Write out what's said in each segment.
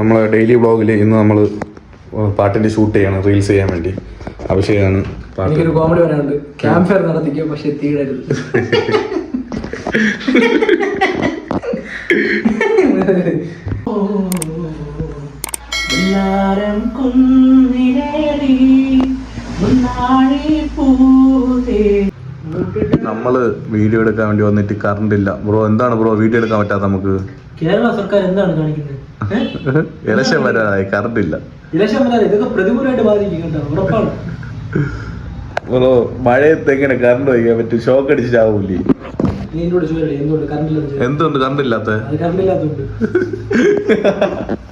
നമ്മളെ ഡെയിലി വ്ളോഗിൽ ഇന്ന് നമ്മൾ പാട്ടിന്റെ ഷൂട്ട് ചെയ്യണം റീൽസ് ചെയ്യാൻ വേണ്ടി. അഭിഷേകാണ് എനിക്കൊരു കോമഡി പറയാനുണ്ട്. ക്യാമ്പ് ഫയർ നടത്തിക്കോ പക്ഷെ തീടരുത് എല്ലാരും കുന്നിലേറി മുന്നാഴി പൂതേ. വീഡിയോ എടുക്കാൻ വേണ്ടി വന്നിട്ട് കറണ്ട് ഇല്ല. ബ്രോ എന്താണ് ബ്രോ വീഡിയോ എടുക്കാൻ പറ്റാത്ത നമുക്ക്? കേരള സർക്കാർ എന്താണ് കാണിക്കുന്നത്? ഇലക്ഷൻ വരാനായി കറണ്ട് ഇല്ല. ഇലക്ഷൻ വരാതെ ഇതൊക്കെ പ്രതികൂലമായിട്ട് ബാധിക്കും ഉറപ്പാണ്? ബ്രോ മഴയത്ത് എങ്ങനെ കറണ്ട് വയ്ക്കാൻ പറ്റും? ഷോക്ക് അടിച്ച്? ചാവൂലേ ചോദിച്ചേ എന്തുകൊണ്ട് കറണ്ട് ഇല്ലാത്ത? കറണ്ട് ഇല്ലാത്തതുകൊണ്ട്.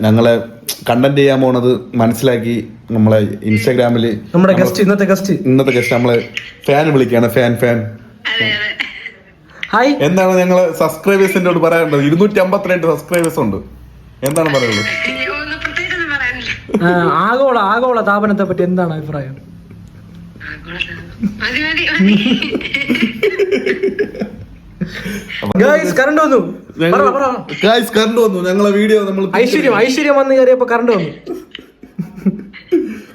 ഞങ്ങളെ കണ്ടന്റ് ചെയ്യാൻ പോണത് മനസ്സിലാക്കി നമ്മളെ ഇൻസ്റ്റാഗ്രാമിൽ നമ്മുടെ ഗസ്റ്റ് ഇന്നത്തെ ഗസ്റ്റ് ഇന്നത്തെ ഗസ്റ്റ് നമ്മളെ ഫാൻ വിളിക്കാണ് ഫാൻ ഫാൻ ഹായ് എന്താണ് ഞങ്ങൾ സബ്സ്ക്രൈബേഴ്സിനോട് പറയാനുള്ളത്? ഇരുന്നൂറ്റി അമ്പത്തിരണ്ട് സബ്സ്ക്രൈബേഴ്സ് ഉണ്ട്. എന്താണ് പറയാനില്ല. ആഗോള ആഗോള താപനത്തെ പറ്റി എന്താണ് അഭിപ്രായം? മതി കറണ്ട് വന്നു. പറ, പറ. ഗായ്സ് കറണ്ട് വന്നു. ഞങ്ങളെ വീഡിയോ നമ്മൾ ഐശ്വര്യം ഐശ്വര്യം വന്ന് കയറിയപ്പോ കറണ്ട് വന്നു.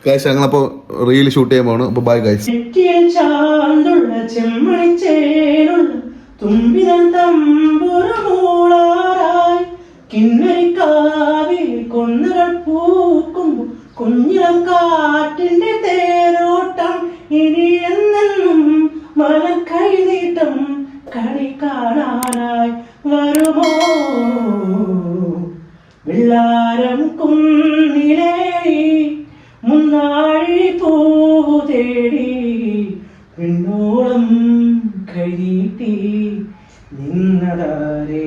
ഗായ്സ് ഞങ്ങളപ്പോ റീൽ ഷൂട്ട് ചെയ്യാൻ പോണു. അപ്പൊ ബൈ ഗായ്സ് കിന്നരിക്കാവിൽ കൊന്നുകൾ പൂക്കുമ്പോ കുഞ്ഞിളം കാറ്റിന്റെ കാണാനായി വരുമോ? വെള്ളാരം കുന്നിലേ മുന്നാഴി പൂവു തേടി പെണ്ണോളം കരീട്ടി നിന്നതാരേ?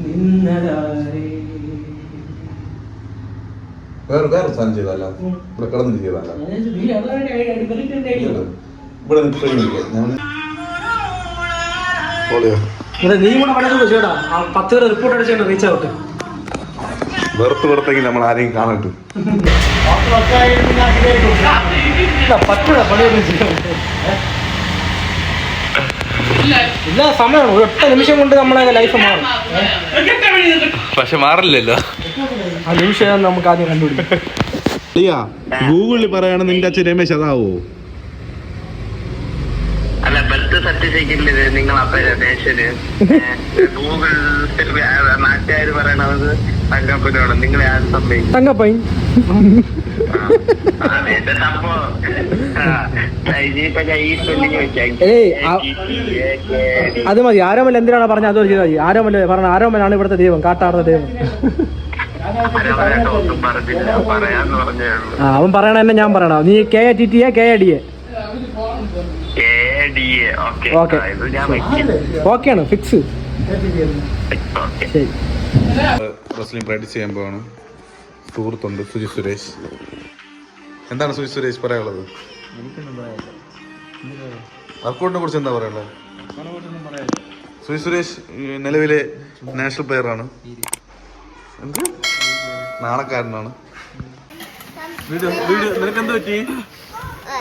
നിന്നതാരേ? വേറെ വേറെ സാധനം ചെയ്തല്ല ഇവിടെ കിടന്നിട്ട് ചെയ്തല്ല നിന്ന് ട്രെയിൻ ഇവിടെ നീ കൂടെ വളരെ ചേട്ടാ ആ പത്ത് പേര് റിപ്പോർട്ട് അടിച്ചാണ് റീച്ച് ആവട്ടെ വെറുത്ത് വെറുത്തെങ്കിൽ നമ്മൾ ആരെയും കാണട്ടെ ഇല്ല സമയമാണ് ഒരു ഒറ്റ നിമിഷം കൊണ്ട് നമ്മളെ ലൈഫ് മാറും. പക്ഷെ മാറില്ലല്ലോ. ആ നിമിഷം നമുക്ക് ആദ്യം കണ്ടുപിടിക്കാം. ഗൂഗിളിൽ പറയാണ് നിന്റെ അച്ഛൻ രമേശ് അതാവോ? സർട്ടിഫിക്കറ്റിൽ നിങ്ങൾ അപ്പൊ രമേശന് ഗൂഗിൾ നാട്ടുകാര് പറയണത് തങ്കപ്പനാണ് നിങ്ങളെ ആ സമ്മതിക്കും തങ്കപ്പൈ എന്റെ സംഭവം. ആ, ഇനിയിപ്പൊ ഞാൻ ഈ സ്പെല്ലിങ് ഏയ്, ആ- അത് മതി. ആരോമൽ എന്തിനാണ് പറഞ്ഞത്? അത് ചെയ്താൽ മതി. ആരോമൽ പറഞ്ഞ ആരോമലാണ് ഇവിടുത്തെ ദൈവം കാട്ടാടുന്ന ദൈവം. പറഞ്ഞേ അവൻ പറയണ എന്നെ ഞാൻ പറയണം. നീ K A T T A K A A K D A okay ഓക്കെയാണ് ഫിക്സ് ശരി റെസ്ലിംഗ് പ്രാക്ടീസ് ചെയ്യാൻ പോവാണ്. സുഹൃത്തുണ്ട് സുജി സുരേഷ്. എന്താണ് സുജി സുരേഷ് പറയാനുള്ളത്? വർക്കൗട്ടിനെ കുറിച്ച് എന്താ പറയാനുള്ളത്? സുജി സുരേഷ് നിലവിലെ നാഷണൽ പ്ലെയർ ആണ്. എന്ത്? നാണക്കാരനാണ്. വീഡിയോ വീഡിയോ നിനക്ക് എന്ത് പറ്റി?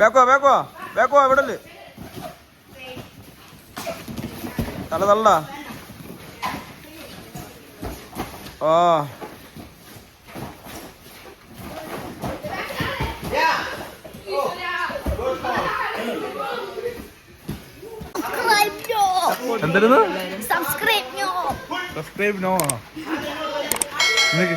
ബേക്കോ ബേക്കോ ബേക്കോ എവിടൽ തല തള്ള ഓ. എന്തായിരുന്നു സബ്സ്ക്രൈബ് നോ? Subscribe no? നിനക്ക്